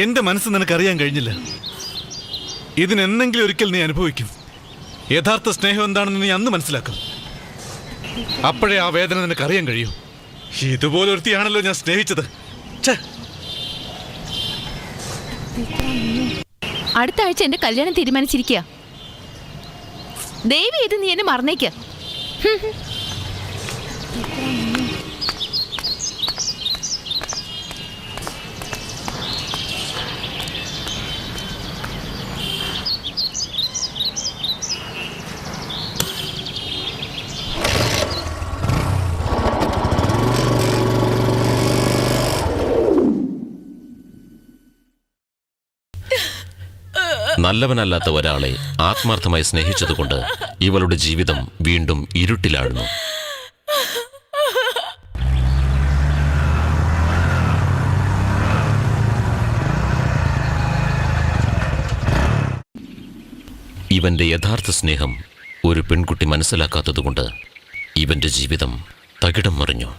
എന്റെ മനസ്സ് നിനക്കറിയാൻ കഴിഞ്ഞില്ല. ഇതിനെന്നെങ്കിലും ഒരിക്കൽ നീ അനുഭവിക്കും. യഥാർത്ഥ സ്നേഹം എന്താണെന്ന് നീ അന്ന് മനസ്സിലാക്കും. അപ്പോഴേ ആ വേദന നിനക്കറിയാൻ കഴിയൂ. ഇതുപോലെ ഒരുത്തിയാണല്ലോ ഞാൻ സ്നേഹിച്ചത്. അടുത്ത ആഴ്ച എന്റെ കല്യാണം തീരുമാനിച്ചിരിക്കുക. ദൈവം ഇത് നീ എന്നെ മറന്നേക്ക്. നല്ലവനല്ലാത്ത ഒരാളെ ആത്മാർത്ഥമായി സ്നേഹിച്ചതുകൊണ്ട് ഇവളുടെ ജീവിതം വീണ്ടും ഇരുട്ടിലാഴ്ന്നു ഇവന്റെ യഥാർത്ഥ സ്നേഹം ഒരു പെൺകുട്ടി മനസ്സിലാക്കാത്തതുകൊണ്ട് ഇവന്റെ ജീവിതം തകിടം മറിഞ്ഞു.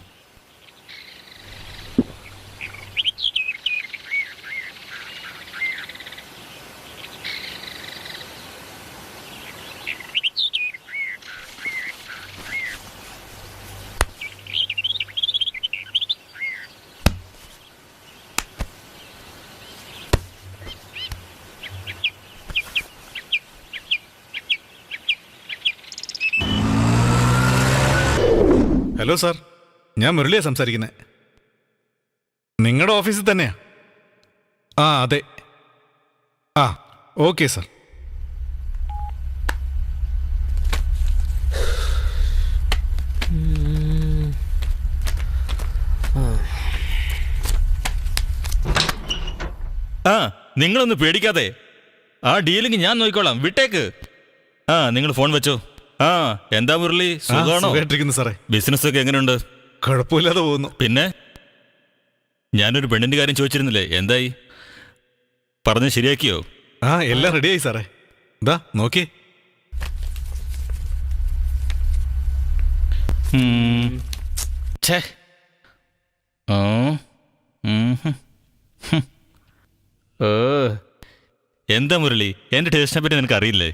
ഹലോ സാർ ഞാൻ മുരളിയാ സംസാരിക്കുന്നത് നിങ്ങളുടെ ഓഫീസിൽ തന്നെയാ? ആ അതെ. ആ ഓക്കെ സാർ ആ നിങ്ങളൊന്ന് പേടിക്കാതെ. ആ ഡീലിങ് ഞാൻ നോക്കിക്കോളാം. വിട്ടേക്ക്. ആ നിങ്ങൾ ഫോൺ വെച്ചോ. ആ എന്താ മുരളി സുഖമാണോ സുഖമായിട്ടിരിക്കുന്നു സാറേ ബിസിനസ് ഒക്കെ എങ്ങനെയുണ്ട് കുഴപ്പമില്ലാതെ പോകുന്നു പിന്നെ ഞാനൊരു പെണ്ണിന്റെ കാര്യം ചോദിച്ചിരുന്നില്ലേ എന്തായി പറഞ്ഞ് ശരിയാക്കിയോ ആ എല്ലാം റെഡിയായി സാറേ ഇതാ നോക്കി ഉം. ഛേ. ആ. ഉം ഹും. ഹും. ഏ. എന്താ മുരളി എന്റെ ടേസ്റ്റിനെ പറ്റി നിനക്ക് അറിയില്ലേ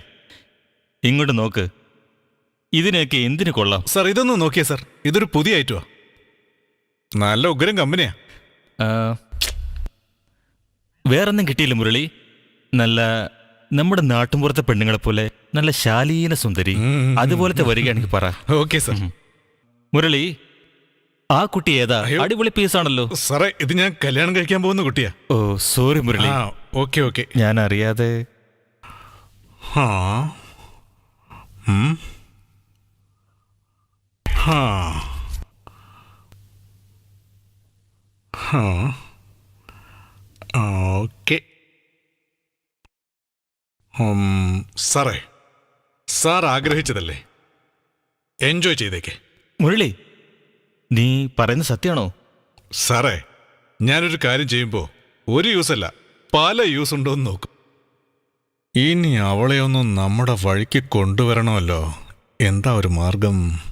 ഇങ്ങോട്ട് നോക്ക് ഇതിനെയൊക്കെ എന്തിനു കൊള്ളാം? സാർ ഇതൊന്ന് നോക്കിയേ സാർ. ഇതൊരു പുതിയ ഐറ്റമാ നല്ല ഉഗ്രം കമ്പനിയാ. ആ, വേറൊന്നും കിട്ടിയില്ല മുരളി. നല്ല നമ്മുടെ നാട്ടുമ്പുറത്തെ പെണ്ണുങ്ങളെ പോലെ നല്ല ശാലീന സുന്ദരി. ഉം. അതുപോലത്തെ വരികയാണെങ്കിൽ പറ. Okay sir. മുരളി ആ കുട്ടി ഏതാ? അയ്യോ. അടിപൊളി പീസാണല്ലോ സാറേ ഇത് ഞാൻ കല്യാണം കഴിക്കാൻ പോകുന്ന കുട്ടിയാ. ഓ സോറി മുരളി. ആ ഓക്കെ ഓക്കെ. ഞാൻ അറിയാതെ ആ. ഉം. ഓക്കെ സാറേ സാർ ആഗ്രഹിച്ചതല്ലേ? എൻജോയ് ചെയ്തേക്കെ. മുരളി നീ പറയുന്ന സത്യമാണോ? സാറേ ഞാനൊരു കാര്യം ചെയ്യുമ്പോൾ ഒരു യൂസ് അല്ല പല യൂസ് ഉണ്ടോയെന്ന് നോക്കും. ഇനി അവളെ ഒന്ന് നമ്മുടെ വഴിക്ക് കൊണ്ടുവരണമല്ലോ. എന്താ ഒരു മാർഗം?